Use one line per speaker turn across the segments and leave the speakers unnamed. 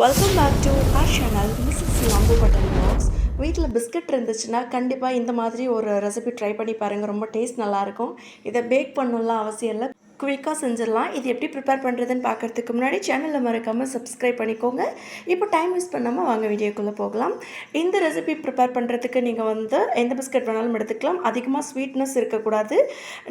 Welcome back to our channel Mrs நம்பு button box வீட்டில் biscuit இருந்துச்சுன்னா கண்டிப்பாக இந்த மாதிரி ஒரு ரெசிபி ட்ரை பண்ணி பாருங்கள் ரொம்ப டேஸ்ட் நல்லாயிருக்கும் இதை பேக் பண்ணலாம் அவசியம் இல்லை. குயிக்காக செஞ்சிடலாம். இது எப்படி ப்ரிப்பேர் பண்ணுறதுன்னு பார்க்குறதுக்கு முன்னாடி சேனலில் மறக்காமல் சப்ஸ்கிரைப் பண்ணிக்கோங்க. இப்போ டைம் வேஸ்ட் பண்ணாமல் வாங்க வீடியோக்குள்ளே போகலாம். இந்த ரெசிபி ப்ரிப்பேர் பண்ணுறதுக்கு நீங்கள் வந்து எந்த பிஸ்கட் வேணாலும் எடுத்துக்கலாம். அதிகமாக ஸ்வீட்னஸ் இருக்கக்கூடாது.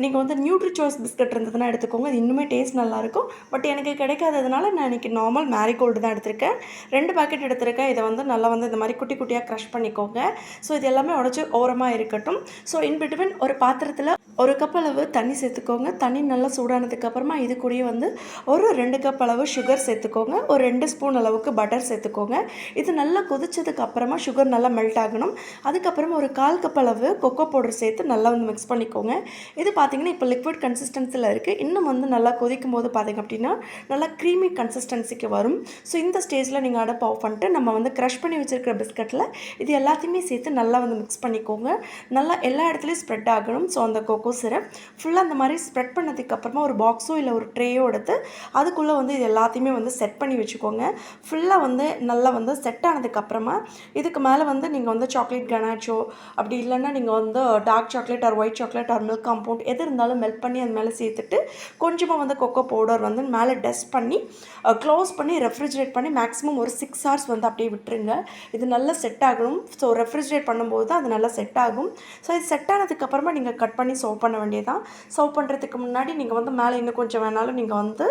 நீங்கள் வந்து நியூட்ரி சாய்ஸ் பிஸ்கட் இருந்ததுன்னா எடுத்துக்கோங்க. இது இன்னுமே டேஸ்ட் நல்லாயிருக்கும் பட் எனக்கு கிடைக்காததுனால நான் இன்றைக்கி நார்மல் மேரிகோல்டு தான் எடுத்திருக்கேன். ரெண்டு பாக்கெட் எடுத்திருக்கேன். இதை வந்து நல்லா வந்து இந்த மாதிரி குட்டி குட்டியாக க்ரஷ் பண்ணிக்கோங்க. ஸோ இது எல்லாமே உடச்சி ஓரமாக இருக்கட்டும். ஸோ இன் பிட்வீன் ஒரு பாத்திரத்தில் ஒரு கப் அளவு தண்ணி சேர்த்துக்கோங்க. தண்ணி நல்லா சூடானதுக்கப்புறமா இது கூடயே வந்து ஒரு ரெண்டு கப் அளவு சுகர் சேர்த்துக்கோங்க. ஒரு ரெண்டு ஸ்பூன் அளவுக்கு பட்டர் சேர்த்துக்கோங்க. இது நல்லா கொதிச்சதுக்கு அப்புறமா சுகர் நல்லா மெல்ட் ஆகணும். அதுக்கப்புறமா ஒரு கால் கப் அளவு கொக்கோ பவுடர் சேர்த்து நல்லா வந்து மிக்ஸ் பண்ணிக்கோங்க. இது பார்த்தீங்கன்னா இப்போ லிக்விட் கன்சிஸ்டன்சியில் இருக்குது இன்னும் வந்து நல்லா கொதிக்கும் போது பார்த்தீங்க அப்படின்னா நல்லா க்ரீமி கன்சிஸ்டன்சிக்கு வரும். ஸோ இந்த ஸ்டேஜில் நீங்கள் அடுப்பு ஆஃப் பண்ணிட்டு நம்ம வந்து க்ரஷ் பண்ணி வச்சுருக்கிற பிஸ்கட்டில் இது எல்லாத்தையுமே சேர்த்து நல்லா வந்து மிக்ஸ் பண்ணிக்கோங்க. நல்லா எல்லா இடத்துலையும் ஸ்ப்ரெட் ஆகணும். ஸோ அந்த கொக்கோ சிரப் ஃபுல்லாக அந்த மாதிரி ஸ்ப்ரெட் பண்ணதுக்கப்புறமா ஒரு பாக்ஸோ இல்லை ஒரு ட்ரேயோ எடுத்து அதுக்குள்ளே வந்து இது எல்லாத்தையுமே வந்து செட் பண்ணி வச்சுக்கோங்க. ஃபுல்லாக வந்து நல்லா வந்து செட் ஆனதுக்கப்புறமா இதுக்கு மேலே வந்து நீங்கள் வந்து சாக்லேட் கனாச்சோ அப்படி இல்லைன்னா நீங்கள் வந்து dark chocolate or white chocolate or milk compound எது இருந்தாலும் மெல்ட் பண்ணி அது மேலே சேர்த்துட்டு கொஞ்சமாக வந்து கொக்கோ பவுடர் வந்து மேலே டஸ்ட் பண்ணி க்ளோஸ் பண்ணி ரெஃப்ரிஜரேட் பண்ணி மேக்ஸிமம் ஒரு சிக்ஸ் ஹவர்ஸ் வந்து அப்படியே விட்டுருங்க. இது நல்லா செட் ஆகணும். ஸோ ரெஃப்ரிஜரேட் பண்ணும்போது தான் அது நல்லா செட் ஆகும். ஸோ இது செட் ஆனதுக்கப்புறமா நீங்கள் கட் பண்ணி சர்வ் பண்ண வேண்டியதான் சர்வ் பண்ணுறதுக்கு முன்னாடி நீங்கள் வந்து மேலே இன்னும் கொஞ்சம் வேணாலும் நீங்கள் வந்து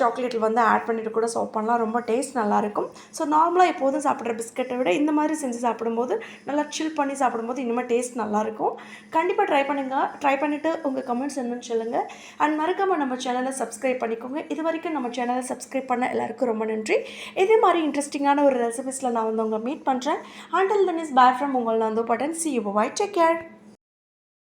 சாக்லேட்டில் வந்து ஆட் பண்ணிட்டு கூட சர்வ் பண்ணலாம். ரொம்ப டேஸ்ட் நல்லாயிருக்கும் ஸோ நார்மலாக எப்போதும் சாப்பிட்ற பிஸ்கட்டை விட இந்த மாதிரி செஞ்சு சாப்பிடும்போது நல்லா சில் பண்ணி சாப்பிடும்போது இன்னுமே டேஸ்ட் நல்லாயிருக்கும் கண்டிப்பாக ட்ரை பண்ணுங்கள் ட்ரை பண்ணிவிட்டு உங்கள் கமெண்ட்ஸ் என்னன்னு சொல்லுங்கள் அண்ட் மறக்காமல் நம்ம சேனலை சப்ஸ்கிரைப் பண்ணிக்கோங்க. இது வரைக்கும் நம்ம சேனலை சப்ஸ்கிரைப் பண்ண எல்லாருக்கும் ரொம்ப நன்றி. இதே மாதிரி இன்ட்ரெஸ்டிங்கான ஒரு ரெசிபிஸில் நான் வந்து உங்களை மீட் பண்ணுறேன் ஆண்டல் தன் இஸ் பேர் ஃப்ரம் உங்கள் Nandhu button. See you white take care